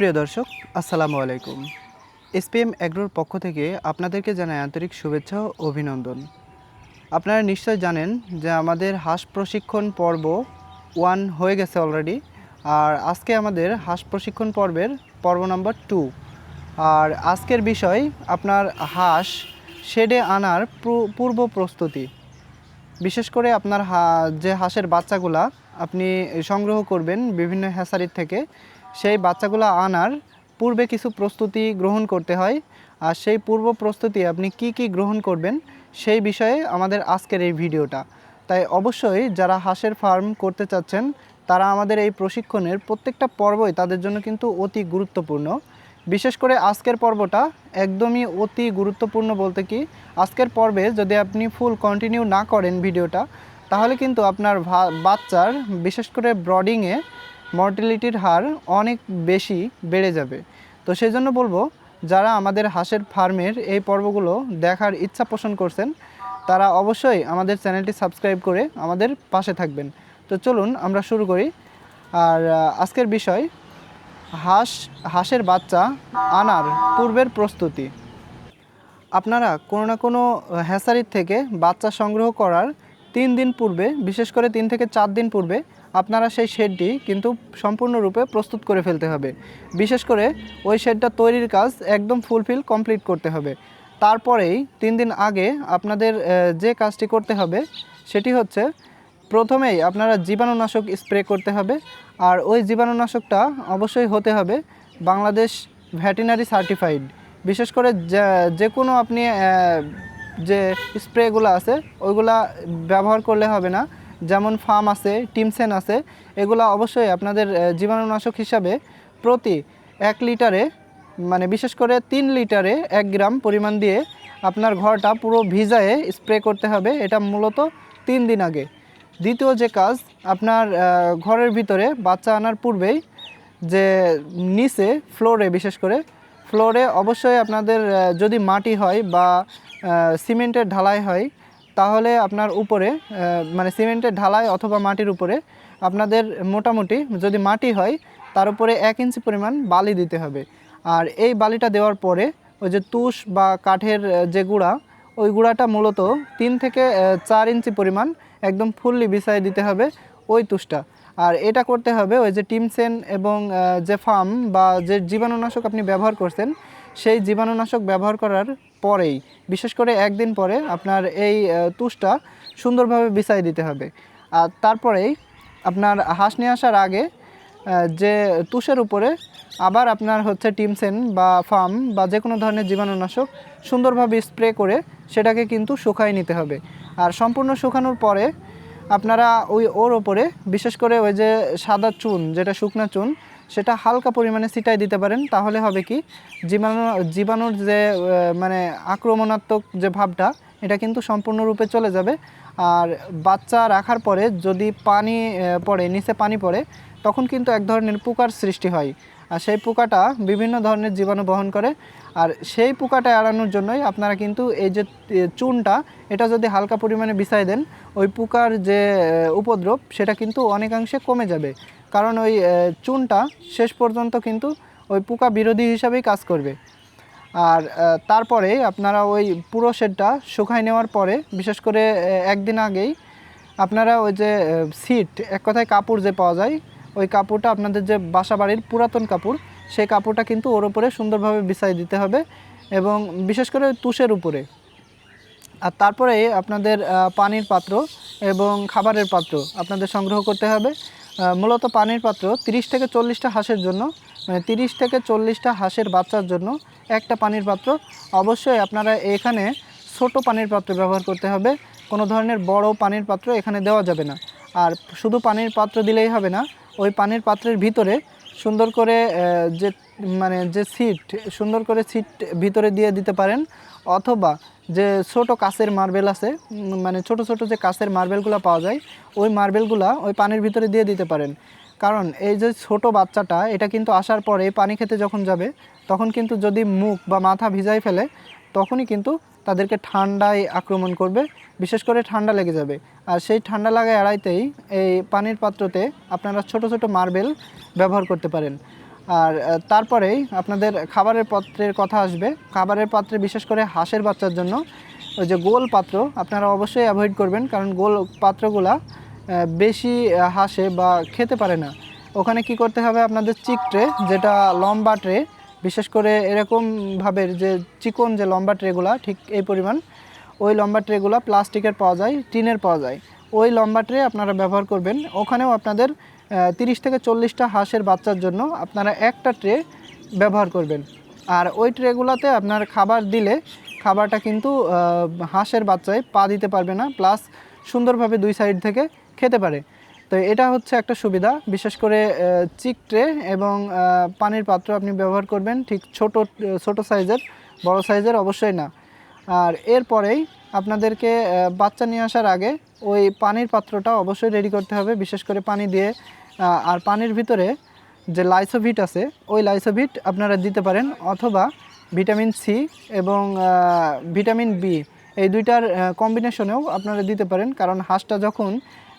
প্রিয় দর্শক, আসসালামু আলাইকুম। এসপিএম অ্যাগ্রোর পক্ষ থেকে আপনাদেরকে জানাই আন্তরিক শুভেচ্ছা ও অভিনন্দন। আপনারা নিশ্চয় জানেন যে আমাদের হাঁস প্রশিক্ষণ পর্ব ওয়ান হয়ে গেছে অলরেডি আর আজকে আমাদের হাঁস প্রশিক্ষণ পর্বের পর্ব নাম্বার টু আর আজকের বিষয় আপনার হাঁস শেডে আনার পূর্ব প্রস্তুতি। বিশেষ করে আপনার যে হাঁসের বাচ্চাগুলা আপনি সংগ্রহ করবেন বিভিন্ন হ্যাসারির থেকে সেই বাচ্চাগুলো আনার পূর্বে কিছু প্রস্তুতি গ্রহণ করতে হয়। আর সেই পূর্ব প্রস্তুতি আপনি কি কি গ্রহণ করবেন সেই বিষয়ে আমাদের আজকের এই ভিডিওটা। তাই অবশ্যই যারা হাঁসের ফার্ম করতে চাচ্ছেন, তারা আমাদের এই প্রশিক্ষণের প্রত্যেকটা পর্বই তাদের জন্য কিন্তু অতি গুরুত্বপূর্ণ। বিশেষ করে আজকের পর্বটা একদমই অতি গুরুত্বপূর্ণ বলতে কি, আজকের পর্বে যদি আপনি ফুল কন্টিনিউ না করেন ভিডিওটা, তাহলে কিন্তু আপনার বাচ্চার বিশেষ করে ব্রডিংয়ে মর্টিলিটির হার অনেক বেশি বেড়ে যাবে। তো সেই জন্য বলব, যারা আমাদের হাঁসের ফার্মের এই পর্বগুলো দেখার ইচ্ছা পোষণ করছেন, তারা অবশ্যই আমাদের চ্যানেলটি সাবস্ক্রাইব করে আমাদের পাশে থাকবেন। তো চলুন আমরা শুরু করি। আর আজকের বিষয়, হাঁস, হাঁসের বাচ্চা আনার পূর্বের প্রস্তুতি। আপনারা কোনো না কোনো হ্যাসারির থেকে বাচ্চা সংগ্রহ করার তিন দিন পূর্বে, বিশেষ করে তিন থেকে চার দিন পূর্বে আপনারা সেই শেডটি কিন্তু সম্পূর্ণরূপে প্রস্তুত করে ফেলতে হবে। বিশেষ করে ওই শেডটা তৈরির কাজ একদম ফুলফিল, কমপ্লিট করতে হবে। তারপরেই তিন দিন আগে আপনাদের যে কাজটি করতে হবে সেটি হচ্ছে প্রথমেই আপনারা জীবাণুনাশক স্প্রে করতে হবে। আর ওই জীবাণুনাশকটা অবশ্যই হতে হবে বাংলাদেশ ভ্যাটেনারি সার্টিফাইড। বিশেষ করে যে- কোনো আপনি যে স্প্রেগুলো আছে ওইগুলা ব্যবহার করলে হবে না। যেমন ফার্ম আছে, টিমসেন আছে, এগুলা অবশ্যই আপনাদের জীবাণুনাশক হিসাবে প্রতি এক লিটারে মানে বিশেষ করে তিন লিটারে এক গ্রাম পরিমাণ দিয়ে আপনার ঘরটা পুরো ভিজায়ে স্প্রে করতে হবে। এটা মূলত তিন দিন আগে। দ্বিতীয় যে কাজ, আপনার ঘরের ভিতরে বাচ্চা আনার পূর্বেই যে নিচে ফ্লোরে, বিশেষ করে ফ্লোরে অবশ্যই আপনাদের যদি মাটি হয় বা সিমেন্টের ঢালাই হয় তাহলে আপনার উপরে মানে সিমেন্টের ঢালাই অথবা মাটির উপরে আপনাদের মোটামুটি যদি মাটি হয়, তার উপরে এক ইঞ্চি পরিমাণ বালি দিতে হবে। আর এই বালিটা দেওয়ার পরে ওই যে তুষ বা কাঠের যে গুঁড়া, ওই গুঁড়াটা মূলত তিন থেকে চার ইঞ্চি পরিমাণ একদম ফুললি বিছাই দিতে হবে ওই তুষটা। আর এটা করতে হবে ওই যে টিমসেন এবং যে ফার্ম বা যে জীবাণুনাশক আপনি ব্যবহার করছেন, সেই জীবাণুনাশক ব্যবহার করার পরেই, বিশেষ করে একদিন পরে আপনার এই তুষটা সুন্দরভাবে বিছাই দিতে হবে। আর তারপরেই আপনার হাঁস নিয়ে আসার আগে যে তুষের উপরে আবার আপনার হচ্ছে টিমসেন বা ফার্ম বা যে কোনো ধরনের জীবাণুনাশক সুন্দরভাবে স্প্রে করে সেটাকে কিন্তু শুকাই নিতে হবে। আর সম্পূর্ণ শুকানোর পরে আপনারা ওই ওর ওপরে, বিশেষ করে ওই যে সাদা চুন, যেটা শুকনো চুন, সেটা হালকা পরিমাণে ছিটাই দিতে পারেন, তাহলে হবে কি, জীবাণু, জীবাণুর যে মানে আক্রমণাত্মক যে ভাবটা, এটা কিন্তু সম্পূর্ণরূপে চলে যাবে। আর বাচ্চা রাখার পরে যদি পানি পড়ে, নিচে পানি পড়ে তখন কিন্তু এক ধরনের পোকার সৃষ্টি হয়। আর সেই পোকাটা বিভিন্ন ধরনের জীবাণু বহন করে। আর সেই পোকাটা এড়ানোর জন্যই আপনারা কিন্তু এই যে চুনটা, এটা যদি হালকা পরিমাণে বিছাই দেন, ওই পোকার যে উপদ্রব, সেটা কিন্তু অনেকাংশে কমে যাবে। কারণ ওই চুনটা শেষ পর্যন্ত কিন্তু ওই পোকা বিরোধী হিসাবেই কাজ করবে। আর তারপরে আপনারা ওই পুরো শেডটা শুকাই নেওয়ার পরে, বিশেষ করে একদিন আগেই আপনারা ওই যে সিট, এক কথায় কাপড় যে পাওয়া যায় ওই কাপড়টা আপনাদের যে বাসা বাড়ির পুরাতন কাপড়, সেই কাপড়টা কিন্তু ওর উপরে সুন্দরভাবে বিছাই দিতে হবে এবং বিশেষ করে তুষের উপরে। আর তারপরে আপনাদের পানির পাত্র এবং খাবারের পাত্র আপনাদের সংগ্রহ করতে হবে। মূলত পানির পাত্র তিরিশ থেকে চল্লিশটা হাঁসের জন্য মানে তিরিশ থেকে চল্লিশটা হাঁসের বাচ্চার জন্য একটা পানির পাত্র। অবশ্যই আপনারা এখানে ছোট পানির পাত্র ব্যবহার করতে হবে। কোনো ধরনের বড় পানির পাত্র এখানে দেওয়া যাবে না। আর শুধু পানির পাত্র দিলেই হবে না ওই পানির পাত্রের ভিতরে সুন্দর করে যে মানে যে সিট সুন্দর করে সিট ভিতরে দিয়ে দিতে পারেন। অথবা যে ছোট কাঁচের মার্বেল আছে মানে ছোট ছোট যে কাঁচের মার্বেলগুলো পাওয়া যায়, ওই মার্বেলগুলো ওই পানির ভিতরে দিয়ে দিতে পারেন। কারণ এই যে ছোট বাচ্চাটা, এটা কিন্তু আসার পরে পানি খেতে যখন যাবে, তখন কিন্তু যদি মুখ বা মাথা ভিজাই ফেলে, তখনই কিন্তু তাদেরকে ঠান্ডায় আক্রমণ করবে, বিশেষ করে ঠান্ডা লেগে যাবে। আর সেই ঠান্ডা লাগা এড়াইতেই এই পানির পাত্রতে আপনারা ছোট ছোট মার্বেল ব্যবহার করতে পারেন। আর তারপরেই আপনাদের খাবারের পাত্রের কথা আসবে। খাবারের পাত্রে বিশেষ করে হাঁসের বাচ্চার জন্য ওই যে গোল পাত্র আপনারা অবশ্যই অ্যাভয়েড করবেন, কারণ গোল পাত্রগুলা বেশি হাসে বা খেতে পারে না। ওখানে কি করতে হবে আপনাদের চিক ট্রে, যেটা লম্বা ট্রে বিশেষ করে এরকমভাবে যে চিকন যে লম্বা ট্রেগুলা, ঠিক এই পরিমাণ, ওই লম্বা ট্রেগুলা প্লাস্টিকের পাওয়া যায়, টিনের পাওয়া যায়। ওই লম্বা ট্রে আপনারা ব্যবহার করবেন। ওখানেও আপনাদের তিরিশ থেকে চল্লিশটা হাঁসের বাচ্চার জন্য আপনারা একটা ট্রে ব্যবহার করবেন। আর ওই ট্রেগুলোতে আপনার খাবার দিলে, খাবারটা কিন্তু হাঁসের বাচ্চায় পা দিতে পারবে না, প্লাস সুন্দরভাবে দুই সাইড থেকে খেতে পারে। তো এটা হচ্ছে একটা সুবিধা। বিশেষ করে চিক ট্রে এবং পানির পাত্র আপনি ব্যবহার করবেন ঠিক ছোট ছোট সাইজের, বড় সাইজের অবশ্যই না। আর এরপরেই আপনাদেরকে বাচ্চা নিয়ে আসার আগে ওই পানির পাত্রটা অবশ্যই রেডি করতে হবে। বিশেষ করে পানি দিয়ে আর পানির ভিতরে যে লাইসোভিট আছে, ওই লাইসোভিট আপনারা দিতে পারেন অথবা ভিটামিন সি এবং ভিটামিন বি এই দুইটার কম্বিনেশনেও আপনারা দিতে পারেন। কারণ হাঁসটা যখন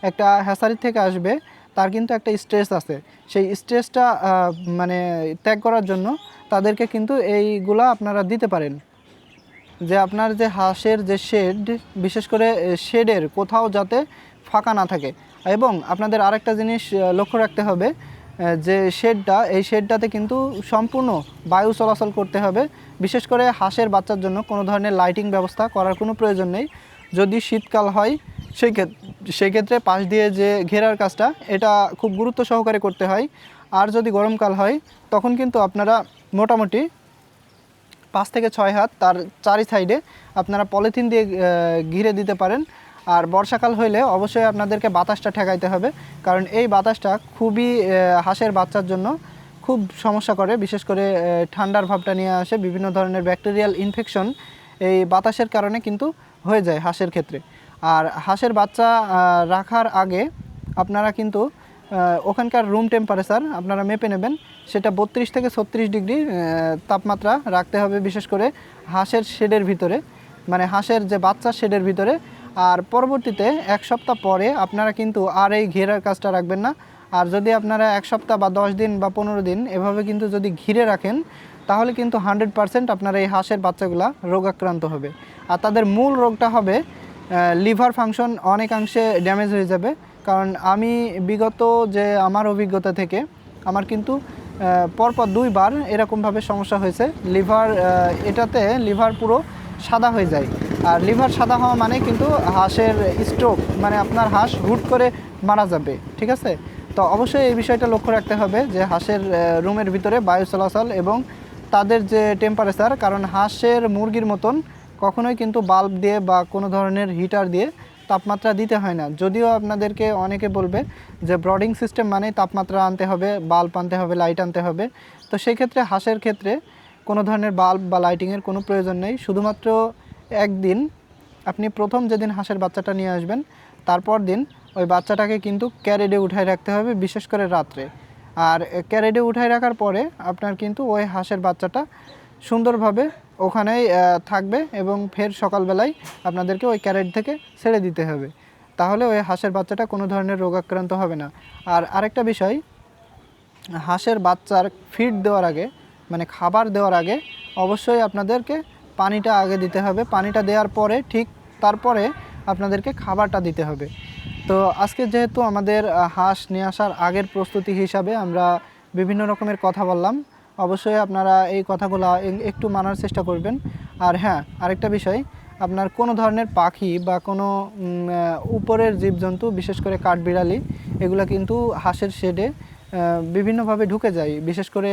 একটা হ্যাসারি থেকে আসবে, তার কিন্তু একটা স্ট্রেস আছে। সেই স্ট্রেসটা মানে ত্যাগ করার জন্য তাদেরকে কিন্তু এইগুলা আপনারা দিতে পারেন। যে আপনার যে হাঁসের যে শেড বিশেষ করে শেডের কোথাও যাতে ফাঁকা না থাকে। এবং আপনাদের আরেকটা জিনিস লক্ষ্য রাখতে হবে যে শেডটা এই শেডটাতে কিন্তু সম্পূর্ণ বায়ু চলাচল করতে হবে। বিশেষ করে হাঁসের বাচ্চার জন্য কোনো ধরনের লাইটিং ব্যবস্থা করার কোনো প্রয়োজন নেই। যদি শীতকাল হয় সেই ক্ষেত্রে সেই ক্ষেত্রে পাশ দিয়ে যে ঘেরার কাজটা, এটা খুব গুরুত্ব সহকারে করতে হয়। আর যদি গরমকাল হয়, তখন কিন্তু আপনারা মোটামুটি পাঁচ থেকে ছয় হাত তার চারি সাইডে আপনারা পলিথিন দিয়ে ঘিরে দিতে পারেন। আর বর্ষাকাল হইলে অবশ্যই আপনাদেরকে বাতাসটা ঠেকাইতে হবে। কারণ এই বাতাসটা খুবই হাঁসের বাচ্চার জন্য খুব সমস্যা করে। বিশেষ করে ঠান্ডার ভাবটা নিয়ে আসে। বিভিন্ন ধরনের ব্যাকটেরিয়াল ইনফেকশন এই বাতাসের কারণে কিন্তু হয়ে যায় হাঁসের ক্ষেত্রে। আর হাঁসের বাচ্চা রাখার আগে আপনারা কিন্তু ওখানকার রুম টেম্পারেচার আপনারা মেপে নেবেন। সেটা বত্রিশ থেকে ছত্রিশ ডিগ্রি তাপমাত্রা রাখতে হবে বিশেষ করে হাঁসের শেডের ভিতরে মানে হাঁসের যে বাচ্চা শেডের ভিতরে। আর পরবর্তীতে এক সপ্তাহ পরে আপনারা কিন্তু আর এই ঘেরার কাজটা রাখবেন না। আর যদি আপনারা এক সপ্তাহ বা দশ দিন বা পনেরো দিন এভাবে কিন্তু যদি ঘিরে রাখেন, তাহলে কিন্তু হান্ড্রেড পারসেন্ট আপনার এই হাঁসের বাচ্চাগুলা রোগাক্রান্ত হবে। আর তাদের মূল রোগটা হবে লিভার ফাংশন অনেকাংশে ড্যামেজ হয়ে যাবে। কারণ আমি বিগত যে আমার অভিজ্ঞতা থেকে, আমার কিন্তু পরপর দুইবার এরকমভাবে সমস্যা হয়েছে। লিভার এটাতে লিভার পুরো সাদা হয়ে যায়। আর লিভার সাদা হওয়া মানে কিন্তু হাঁসের স্ট্রোক মানে আপনার হাঁস হুট করে মারা যাবে, ঠিক আছে? তো অবশ্যই এই বিষয়টা লক্ষ্য রাখতে হবে যে হাঁসের রুমের ভিতরে বায়ু চলাচল এবং তাদের যে টেম্পারেচার কারণ হাঁসের মুরগির মতন কখনোই কিন্তু বাল্ব দিয়ে বা কোনো ধরনের হিটার দিয়ে তাপমাত্রা দিতে হয় না। যদিও আপনাদেরকে অনেকে বলবে যে ব্রডিং সিস্টেম মানে তাপমাত্রা আনতে হবে বাল্ব আনতে হবে লাইট আনতে হবে। তো সেই ক্ষেত্রে হাঁসের ক্ষেত্রে কোনো ধরনের বাল্ব বা লাইটিংয়ের কোনো প্রয়োজন নেই। শুধুমাত্র একদিন আপনি প্রথম যেদিন হাঁসের বাচ্চাটা নিয়ে আসবেন, তারপর দিন ওই বাচ্চাটাকে কিন্তু ক্যারেডে উঠায় রাখতে হবে, বিশেষ করে রাত্রে। আর ক্যারেডে উঠায় রাখার পরে আপনার কিন্তু ওই হাঁসের বাচ্চাটা সুন্দরভাবে ওখানেই থাকবে এবং ফের সকালবেলায় আপনাদেরকে ওই ক্যারেট থেকে ছেড়ে দিতে হবে। তাহলে ওই হাঁসের বাচ্চাটা কোনো ধরনের রোগাক্রান্ত হবে না। আর আরেকটা বিষয়, হাঁসের বাচ্চার ফিড দেওয়ার আগে মানে খাবার দেওয়ার আগে অবশ্যই আপনাদেরকে পানিটা আগে দিতে হবে। পানিটা দেওয়ার পরে, ঠিক তারপরে আপনাদেরকে খাবারটা দিতে হবে। তো আজকে যেহেতু আমাদের হাঁস নিয়ে আসার আগের প্রস্তুতি হিসাবে আমরা বিভিন্ন রকমের কথা বললাম অবশ্যই আপনারা এই কথাগুলো একটু মানার চেষ্টা করবেন। আর হ্যাঁ আরেকটা বিষয়, আপনার কোনো ধরনের পাখি বা কোনো উপরের জীবজন্তু, বিশেষ করে কাঠবিড়ালি, এগুলো কিন্তু হাঁসের শেডে বিভিন্নভাবে ঢুকে যায়, বিশেষ করে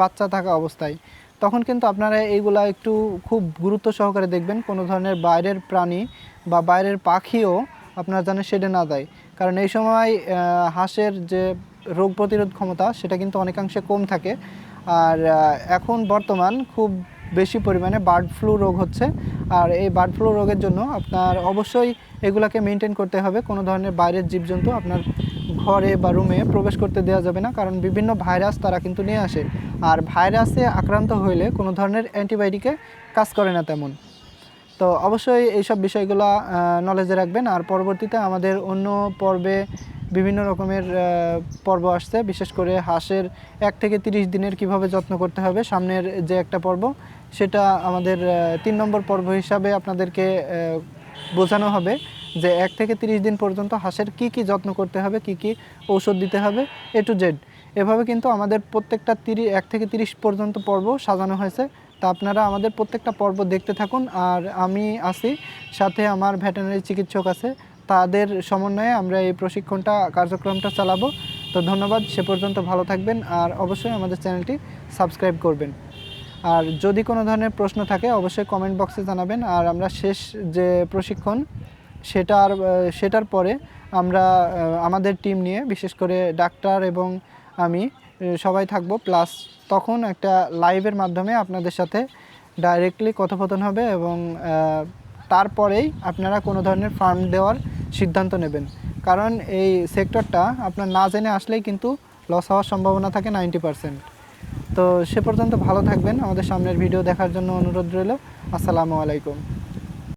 বাচ্চা থাকা অবস্থায়। তখন কিন্তু আপনারা এইগুলা একটু খুব গুরুত্ব সহকারে দেখবেন, কোনো ধরনের বাইরের প্রাণী বা বাইরের পাখিও আপনার যেন শেডে না দেয় কারণ এই সময় হাঁসের যে রোগ প্রতিরোধ ক্ষমতা, সেটা কিন্তু অনেকাংশে কম থাকে। আর এখন বর্তমান খুব বেশি পরিমাণে বার্ড ফ্লু রোগ হচ্ছে। আর এই বার্ড ফ্লু রোগের জন্য আপনার অবশ্যই এগুলাকে মেনটেন করতে হবে। কোনো ধরনের বাইরের জীবজন্তু আপনার ঘরে বা রুমে প্রবেশ করতে দেওয়া যাবে না, কারণ বিভিন্ন ভাইরাস তারা কিন্তু নিয়ে আসে। আর ভাইরাসে আক্রান্ত হইলে কোনো ধরনের অ্যান্টিবায়োটিকে কাজ করে না তেমন। তো অবশ্যই এইসব বিষয়গুলো নলেজে রাখবেন। আর পরবর্তীতে আমাদের অন্য পর্বে বিভিন্ন রকমের পর্ব আসছে। বিশেষ করে হাঁসের এক থেকে তিরিশ দিনের কীভাবে যত্ন করতে হবে, সামনের যে একটা পর্ব, সেটা আমাদের তিন নম্বর পর্ব হিসাবে আপনাদেরকে বোঝানো হবে যে এক থেকে তিরিশ দিন পর্যন্ত হাঁসের কি কি যত্ন করতে হবে, কি কি ঔষধ দিতে হবে, এ টু জেড। এভাবে কিন্তু আমাদের প্রত্যেকটা তিরিশ এক থেকে তিরিশ পর্যন্ত পর্ব সাজানো হয়েছে। তা আপনারা আমাদের প্রত্যেকটা পর্ব দেখতে থাকুন। আর আমি আছি, সাথে আমার ভেটেরিনারি চিকিৎসক আছে তাদের সমন্বয়ে আমরা এই প্রশিক্ষণটা কার্যক্রমটা চালাবো। তো ধন্যবাদ সে পর্যন্ত ভালো থাকবেন আর অবশ্যই আমাদের চ্যানেলটি সাবস্ক্রাইব করবেন। আর যদি কোনো ধরনের প্রশ্ন থাকে অবশ্যই কমেন্ট বক্সে জানাবেন। আর আমরা শেষ যে প্রশিক্ষণ সেটার আহ, সেটার পরে আমরা আমাদের টিম নিয়ে বিশেষ করে ডাক্তার এবং আমি সবাই থাকব। প্লাস তখন একটা লাইভের মাধ্যমে আপনাদের সাথে ডাইরেক্টলি কথোপকথন হবে এবং তারপরেই আপনারা কোনো ধরনের ফার্ম দেওয়ার সিদ্ধান্ত নেবেন। কারণ এই সেক্টরটা আপনার না জেনে আসলেই কিন্তু লস হওয়ার সম্ভাবনা থাকে নাইনটি পারসেন্ট তো সে পর্যন্ত ভালো থাকবেন। আমাদের সামনের ভিডিও দেখার জন্য অনুরোধ রইল। আসসালামু আলাইকুম।